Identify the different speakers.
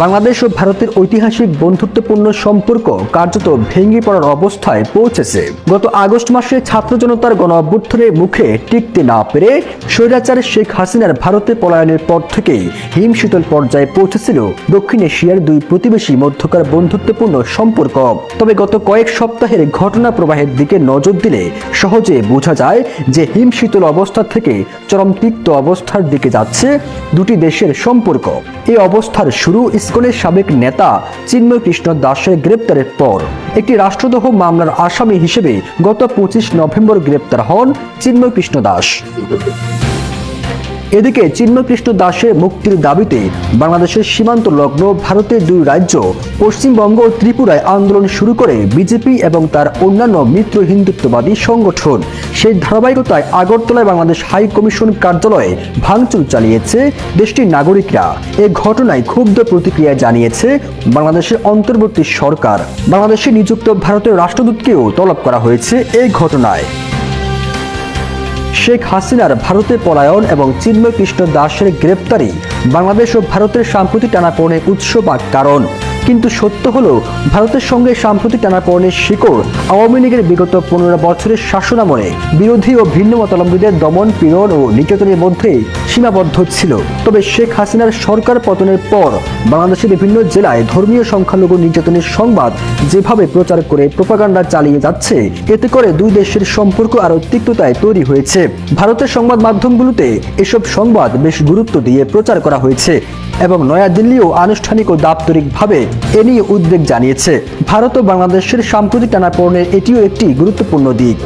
Speaker 1: বাংলাদেশ ও ভারতের ঐতিহাসিক বন্ধুত্বপূর্ণ সম্পর্ক কার্যত ভেঙে পড়ার অবস্থায় পৌঁছেছে। গত আগস্ট মাসে ছাত্র জনতার গণ অভ্যুত্থানের মুখে টিকতে না পেরে স্বৈরাচার শেখ হাসিনার ভারতে পলায়নের পর থেকেই হিমশীতল পর্যায়ে পৌঁছেছিল দক্ষিণ এশিয়ার দুই প্রতিবেশী মধ্যকার বন্ধুত্বপূর্ণ সম্পর্ক। তবে গত কয়েক সপ্তাহের ঘটনা প্রবাহের দিকে নজর দিলে সহজে বোঝা যায় যে হিমশীতল অবস্থা থেকে চরম তিক্ত অবস্থার দিকে যাচ্ছে দুটি দেশের সম্পর্ক। এই অবস্থার শুরু ইসকনের সাবেক নেতা চিন্ময় কৃষ্ণ দাসের গ্রেপ্তারের পর একটি রাষ্ট্রদ্রোহ মামলার আসামি হিসেবে গত পঁচিশ নভেম্বর গ্রেপ্তার হন চিন্ময় কৃষ্ণ দাস। এদিকে চিন্ময়কৃষ্ণ দাসের মুক্তির দাবিতে বাংলাদেশের সীমান্ত লগ্ন ভারতের দুই রাজ্য, পশ্চিমবঙ্গ ও ত্রিপুরায় আন্দোলন শুরু করে বিজেপি এবং তার অন্যান্য মিত্র হিন্দুত্ববাদী সংগঠন। সেই ধারাবাহিকতায় আগরতলায় বাংলাদেশ হাই কমিশন কার্যালয়ে ভাঙচুর চালিয়েছে দেশটির নাগরিকরা। এ ঘটনায় ক্ষুব্ধ প্রতিক্রিয়া জানিয়েছে বাংলাদেশের অন্তর্বর্তী সরকার। বাংলাদেশে নিযুক্ত ভারতের রাষ্ট্রদূতকেও তলব করা হয়েছে এই ঘটনায়। শেখ হাসিনার ভারতে পলায়ন এবং চিন্ময় কৃষ্ণ দাসের গ্রেপ্তারি বাংলাদেশ ও ভারতের সাম্প্রতিক টানাপোড়েনের উৎস বা কারণ। কিন্তু সত্য হলো, ভারতের সঙ্গে সাম্প্রতিক টানাপোড়েনের শিকড় আওয়ামী লীগের বিগত পনেরো বছরের শাসনামলে বিরোধী ও ভিন্ন মতাবলম্বীদের দমন, পীড়ন ও নির্যাতনের মধ্যে সীমাবদ্ধ ছিল। তবে শেখ হাসিনার সরকার পতনের পর বাংলাদেশের বিভিন্ন জেলায় ধর্মীয় সংখ্যালঘু নির্যাতনের সংবাদ যেভাবে প্রচার করে প্রোপাগান্ডা চালিয়ে যাচ্ছে, এতে করে দুই দেশের সম্পর্ক আরও তিক্ততায় তৈরি হয়েছে। ভারতের সংবাদ মাধ্যমগুলোতে এসব সংবাদ বেশ গুরুত্ব দিয়ে প্রচার করা হয়েছে। এবং নয়াদিল্লিও আনুষ্ঠানিক ও দাপ্তরিকভাবে এ নিয়ে উদ্বেগ জানিয়েছে। ভারত ও বাংলাদেশের সাম্প্রতিক টানাপোড়নের এটিও একটি গুরুত্বপূর্ণ দিক।